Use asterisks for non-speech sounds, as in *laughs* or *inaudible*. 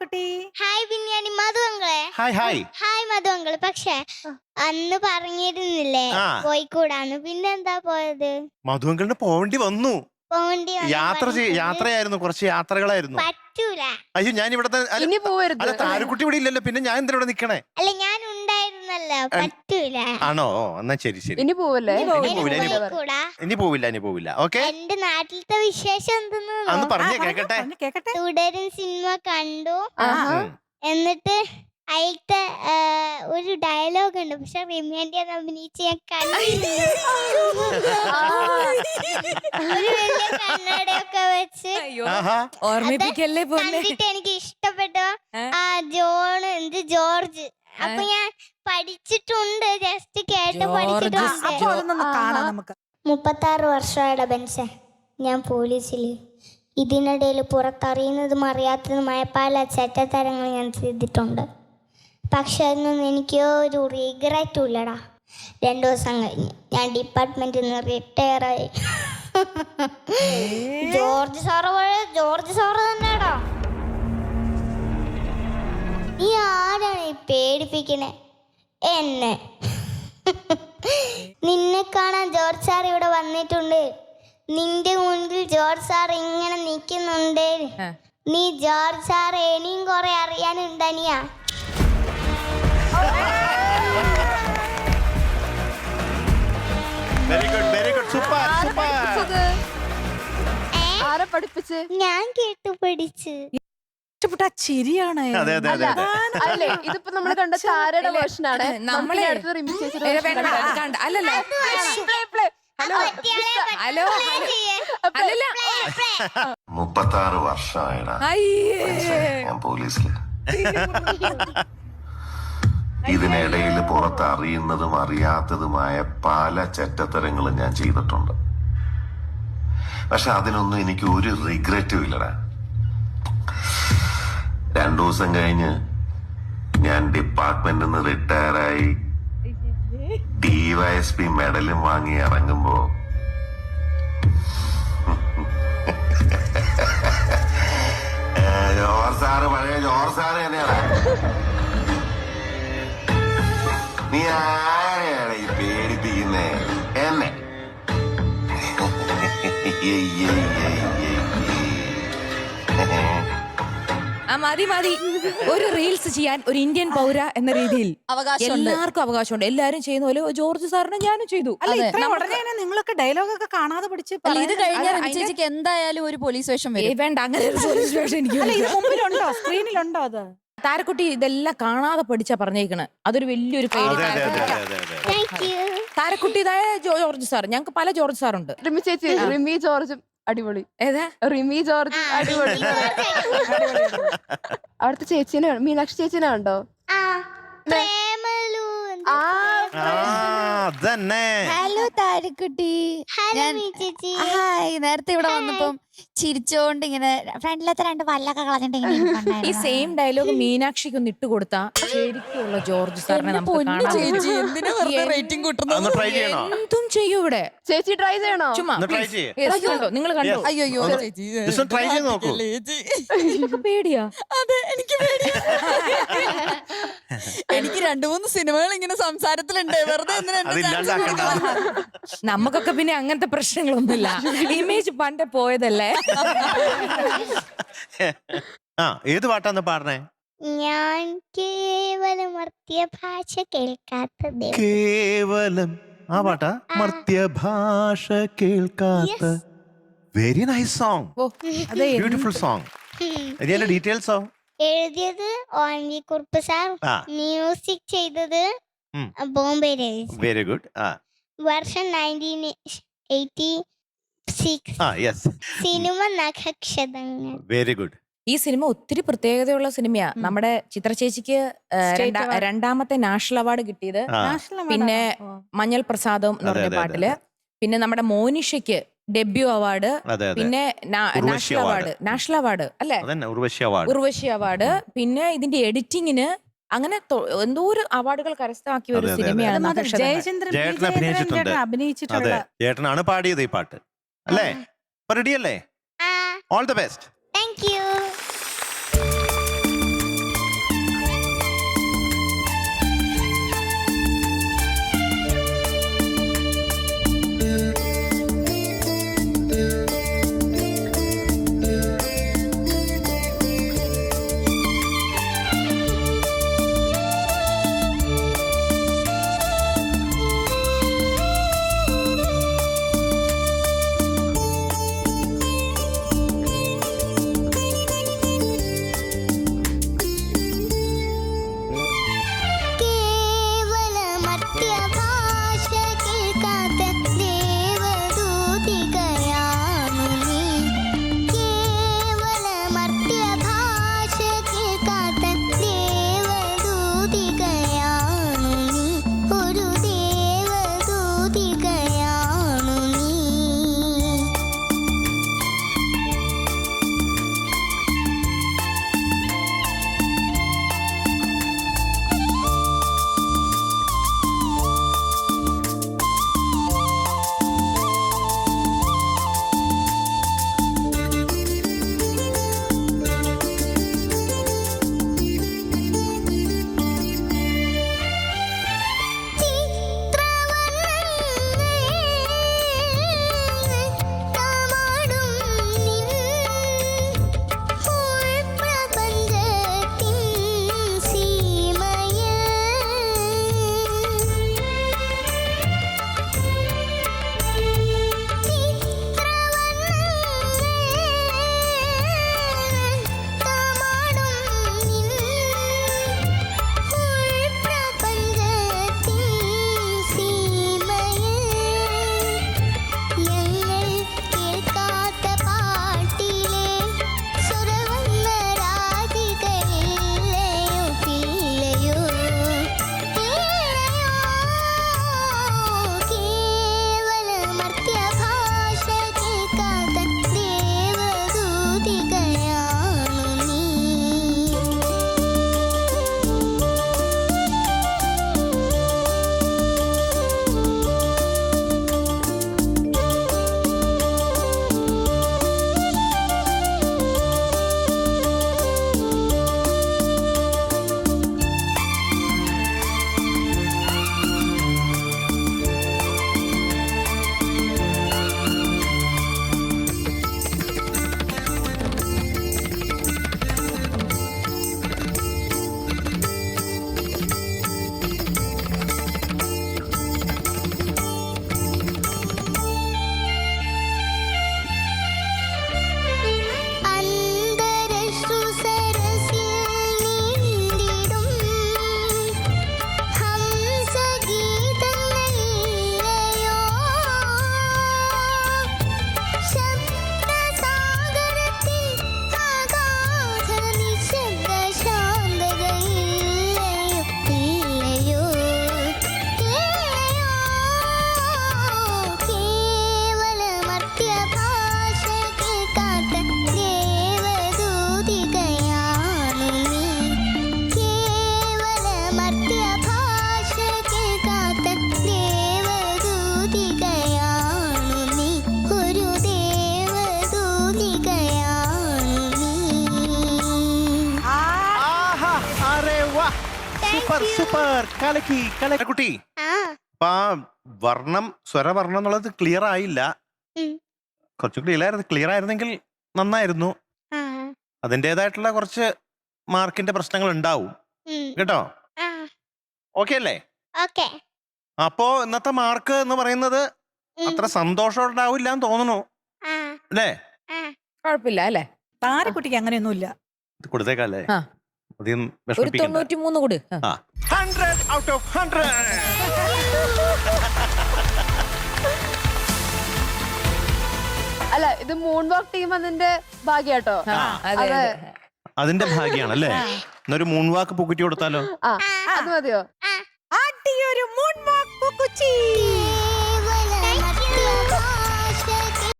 താരക്കുട്ടി hi ബിന്യാണി മധു അങ്കളെ hi hi hi Madhu പക്ഷെ അന്ന് പറഞ്ഞിരുന്നില്ലേ? ആ. പോയിക്കൂടാന്ന്. പിന്നെന്താ പോയത്? മധുവങ്കളിന് പോവേണ്ടി വന്നു. പോണ്ടി വന്നു. യാത്ര ചെയ്- പറഞ്ഞിട്ട് യാത്രയായിരുന്നു. കുറച്ച് യാത്രകളായിരുന്നു. പറ്റൂല. അയ്യോ ഞാൻ ഇവിടത്തെ അല്ല ഇനി പോവരുത്. അല്ല താരക്കുട്ടി ഇവിടെ ഇല്ലല്ലോ. പിന്നെ ഞാൻ എന്തിനാ ഇവിടെ നിക്കണേ? അല്ല ഞാൻ പറ്റൂല. ആണോ? ഓ എന്നാ ശരി ശരി. ഇനി പോവല്ലേ ഇനി പോവില്ല, ഇനി ഇനി പോവില്ല ഇനി പോവില്ല ഓക്കെ? എന്റെ നാട്ടിലത്തെ വിശേഷം എന്തെന്ന് അന്ന് പറഞ്ഞു പറഞ്ഞേ കേക്കട്ടെ. പറഞ്ഞോ, കേക്കട്ടെ. തുടരും സിനിമ കണ്ടു. ആഹാ. ഉം. എന്നിട്ട് അതിലത്തെ ആ, ഒരു ഡയലോഗ് ഉണ്ട്. പക്ഷെ റിമ്യാൻഡിയ അഭിനയിച്ച് ഞാൻ കണ്ടില്ല. ഒരു വലിയ കണ്ണടയൊക്കെ വെച്ച്. ആഹാ. ഓർമ്മിപ്പിക്കല്ലേ പോലെ കണ്ടിട്ട് എനിക്ക് ഇഷ്ടപ്പെട്ടു? ആ ജോൺ എന്ത് ജോർജ്. അപ്പൊ ഞാൻ പഠിച്ചിട്ടുണ്ട് ജസ്റ്റ് കേട്ട് പഠിച്ചിട്ടുണ്ട്. അപ്പൊ അതൊന്നൊന്ന് കാണാം നമുക്ക്. മുപ്പത്താറ് വർഷമായിട ബെൻസെ. ഞാൻ പോലീസിൽ ഇതിനിടയിൽ പുറത്തറിയുന്നതും അറിയാത്തതുമായ പല ചെറ്റത്തരങ്ങൾ ഞാൻ ചെയ്തിട്ടുണ്ട്. പക്ഷെ അതൊന്നും എനിക്ക് ഒരു റിഗ്രറ്റും ഇല്ലടാ. രണ്ടു ദിവസം കഴിഞ്ഞ്. ഞാൻ ഡിപ്പാർട്ട്മെന്റിൽ നിന്ന് റിട്ടയർ ആയി. ജോർജ് സാറ് പോലെ ജോർജ് സാറ് നീ ആരാണ് ഈ പേടിപ്പിക്കണേ? എന്നെ. നിന്നെ കാണാൻ ജോർജ് സാർ ഇവിടെ വന്നിട്ടുണ്ട്. നിന്റെ മുൻപിൽ ജോർജ് സാർ ഇങ്ങനെ നിൽക്കുന്നുണ്ട്. നീ ജോർജ് സാർ ഇനിയും കുറെ അറിയാനുണ്ടനിയാ very good very good super super ആരെ പഠിപ്പിച്ച് ഞാൻ കേട്ടു പഠിച്ച്. ഇഷ്ടപ്പെട്ട ആ ചിരിയാണ്. അതെ അതെ അതെ അതെ. അല്ലേ ഇതിപ്പോ നമ്മൾ കണ്ട താരയുടെ വേർഷൻ ആണ് നമ്മളെ- നമ്മളെ അടുത്ത് റിമി ചേച്ചിയുടെ ഏ, version വേണ്ട, കണ്ടേ. കണ്ട അല്ലല്ല. Play, play. ഹലോ ഹലോ അല്ലല്ല. മുപ്പത്താറ് വർഷമായടാ. അയ്യേ. ഞാൻ പോലീസിൽ. ഇതിനിടയിൽ പുറത്ത് അറിയുന്നതും അറിയാത്തതുമായ പല ചെറ്റത്തരങ്ങളും ഞാൻ ചെയ്തിട്ടുണ്ട്. പക്ഷെ അതിനൊന്നും എനിക്ക് ഒരു റിഗ്രറ്റും ഇല്ലടാ. രണ്ടു ദിവസം കഴിഞ്ഞ് ഞാൻ ഡിപ്പാർട്ട്മെന്റിൽ നിന്ന് റിട്ടയറായി ഡിവൈഎസ്പി മെഡലും വാങ്ങി ഇറങ്ങുമ്പോ. *laughs* ജോർ പഴയ ജോർ തന്നെയാണ് നീ ആരെയാണ് ഈ പേടിപ്പിക്കുന്നേ? എന്നെ. *laughs* മതി മതി. ഒരു റീൽസ് ചെയ്യാൻ ഒരു ഇന്ത്യൻ പൗര എന്ന രീതിയിൽ അവകാശമുണ്ട്. എല്ലാവർക്കും അവകാശമുണ്ട്. എല്ലാരും ചെയ്യുന്ന പോലെ ജോർജ് സാറിനെ ഞാനും ചെയ്തു. ഉടനെ നിങ്ങളൊക്കെ ഡയലോഗൊക്കെ കാണാതെ പഠിച്ച് ഇത് കഴിഞ്ഞാൽ ചേച്ചിക്ക് എന്തായാലും ഒരു പോലീസ് വേഷം വേണ്ട അങ്ങനെ ഒരു പോലീസ് വേഷം എനിക്ക്. മുമ്പിലുണ്ടോ? സ്ക്രീനിലുണ്ടോ അത്? താരക്കുട്ടി ഇതെല്ലാം കാണാതെ പഠിച്ചാ പറഞ്ഞേക്കണ്. അതൊരു വലിയൊരു യു താരക്കുട്ടി ഇതായ ജോർജ് സാർ ഞങ്ങൾക്ക് പല ജോർജ് സാറുണ്ട്. റിമി ചേച്ചി റിമി ജോർജും അടിപൊളി. ഏതാ? റിമി ജോർജ് അടിപൊളി. അവിടുത്തെ ചേച്ചിനെ മീനാക്ഷി ചേച്ചിനെ ഉണ്ടോ ആ ഹലോ താരക്കുട്ടി. ഹലോ ഞാൻ- ചേച്ചി ഹായ് നേരത്തെ ഇവിടെ വന്നപ്പം ചിരിച്ചോണ്ട് ഇങ്ങനെ ഫ്രണ്ടിലത്തെ രണ്ട് വല്ലൊക്കെ കളഞ്ഞിട്ട് ഇങ്ങനെ *laughs* ഈ ഇരിപ്പുണ്ടായിരുന്നു. സെയിം ഡയലോഗ് മീനാക്ഷിക്ക് ഒന്ന് ഇട്ട് കൊടുത്താ ശരിക്കുള്ള ജോർജ് സാറിനെ നമുക്ക് പൊന്നു ചേച്ചി. എന്തിനാ വെറുതെ റേറ്റിംഗ് കൂട്ടുന്നത്? ട്രൈ ചെയ്യണോ എന്തും ചെയ്യൂ ഇവിടെ ചേച്ചി ട്രൈ ചെയ്യണോ ചുമ്മാ ഒന്ന് try please. ചെയ്യ്. നിങ്ങൾ കണ്ടോ അയ്യോ അയ്യോ ഒന്ന് ചേച്ചി just ഒന്ന് try ചെയ്ത് നോക്കൂ. നിനക്ക് പേടിയാ അതെ എനിക്ക് പേടിയാ. എനിക്ക് രണ്ടു മൂന്ന് സിനിമകൾ ഇങ്ങനെ സംസാരത്തിലുണ്ട് വെറുതെ എന്തിനാ എന്നെ കൊടുക്കുന്നത്? നമുക്കൊക്കെ പിന്നെ അങ്ങനത്തെ പ്രശ്നങ്ങളൊന്നുമില്ല *laughs* ഇമേജ് പണ്ടേ പോയതല്ലേ *laughs* ആ ഏത് പാട്ടാന്ന് പാടണേ? ഞാൻ കേവലം മർത്യ ഭാഷ കേൾക്കാത്തത്. കേവലം ആ പാട്ടാ? മർത്യഭാഷ കേൾക്കാത്ത. Yes. വെരി നൈസ് സോങ് ഓ അതെ ബ്യൂട്ടിഫുൾ സോങ് ഇതിന്റെ ഡീറ്റെയിൽസോ? എഴുതിയത് ഓൺലി കുറുപ്പ് സാർ. ആ. മ്യൂസിക് ചെയ്തത് ഉം. ബോംബെ രവി വെരി ഗുഡ് ആ. വർഷം നയന്റീൻ എയ്റ്റി സിക്സ് ആ yes. Cinema Nakhakshathangal. Very good. ഈ സിനിമ ഒത്തിരി പ്രത്യേകതയുള്ള സിനിമയാ. നമ്മുടെ ചിത്രചേച്ചിക്ക് State രണ്ടാ- award. രണ്ടാമത്തെ നാഷണൽ അവാർഡ് കിട്ടിയത് ആ. നാഷണൽ award പിന്നെ ആണോ? ഓ. മഞ്ഞൾ പ്രസാദം എന്ന് അതെ, പറഞ്ഞ അതെ, പാട്ടിൽ. പിന്നെ നമ്മുടെ മോനിഷയ്ക്ക് ഡെബ്യൂ അവാർഡ്. അതെ അതെ. പിന്നെ നാ- Urvashi national award. National award അല്ലെ? അതന്നെ ഉർവശി അവാർഡ്. ഉർവശി അവാർഡ്. പിന്നെ ഇതിന്റെ എഡിറ്റിങ്ങിന് അങ്ങനെ തൊ- എന്തോ ഒരു അവാർഡുകൾ കരസ്ഥമാക്കിയ ഒരു അതെ, അതെ, അതെ. സിനിമയാണ് ജയചന്ദ്രൻ പി. ജയേട്ടൻ ജയചന്ദ്രൻ അഭിനയിച്ചിട്ടുണ്ട്. അതെ അഭിനയിച്ചിട്ടുള്ള ചേട്ടനാണ് പാടിയത് ഈ പാട്ട്. അല്ലേ? റെഡി അല്ലേ? All the best thank you super super കലക്കി കലക്കി. കുട്ടി ആ. അപ്പൊ ആ വർണം സ്വരവർണം എന്നുള്ളത് ക്ലിയർ ആയില്ല. കുറച്ചുകൂടി കുറച്ച് ക്ലിയർ ക്ലിയർ ആയിരുന്നെങ്കിൽ നന്നായിരുന്നു. അതിന്റേതായിട്ടുള്ള അതിന്റെതായിട്ടുള്ള കുറച്ച് മാർക്കിന്റെ പ്രശ്നങ്ങൾ ഉണ്ടാവും. കേട്ടോ? ഓക്കെ അല്ലേ? ഓക്കെ അപ്പോ ഇന്നത്തെ മാർക്ക് എന്ന് പറയുന്നത് അത്ര സന്തോഷം ഉണ്ടാവില്ല എന്ന് തോന്നുന്നു അല്ലേ? കുഴപ്പമില്ല അല്ലേ? താരക്കുട്ടിക്ക് അങ്ങനെയൊന്നുമില്ല. കൊടുത്തേക്കാല്ലേ. അധികം ഒരു വിഷമിപ്പിക്കണ്ട. തൊണ്ണൂറ്റി മൂന്ന് കൂട്. ആ. ഹൺഡ്രഡ് ഔട്ട് ഓഫ് ഹൺഡ്രഡ് അല്ല ഇത് മൂൺ വാക്ക് ടീം അതിന്റെ ഭാഗ്യാട്ടോ? അതെ അതെ. അതെ. അതിന്റെ ഭാഗ്യാണ് അല്ലേ എന്നൊരു മൂൺ വാക്ക് പൂക്കുറ്റി കൊടുത്താലോ? ആ അത് മതിയോ? അടിയൊരു മൂൺ വാക്ക് പൂക്കുച്ചി.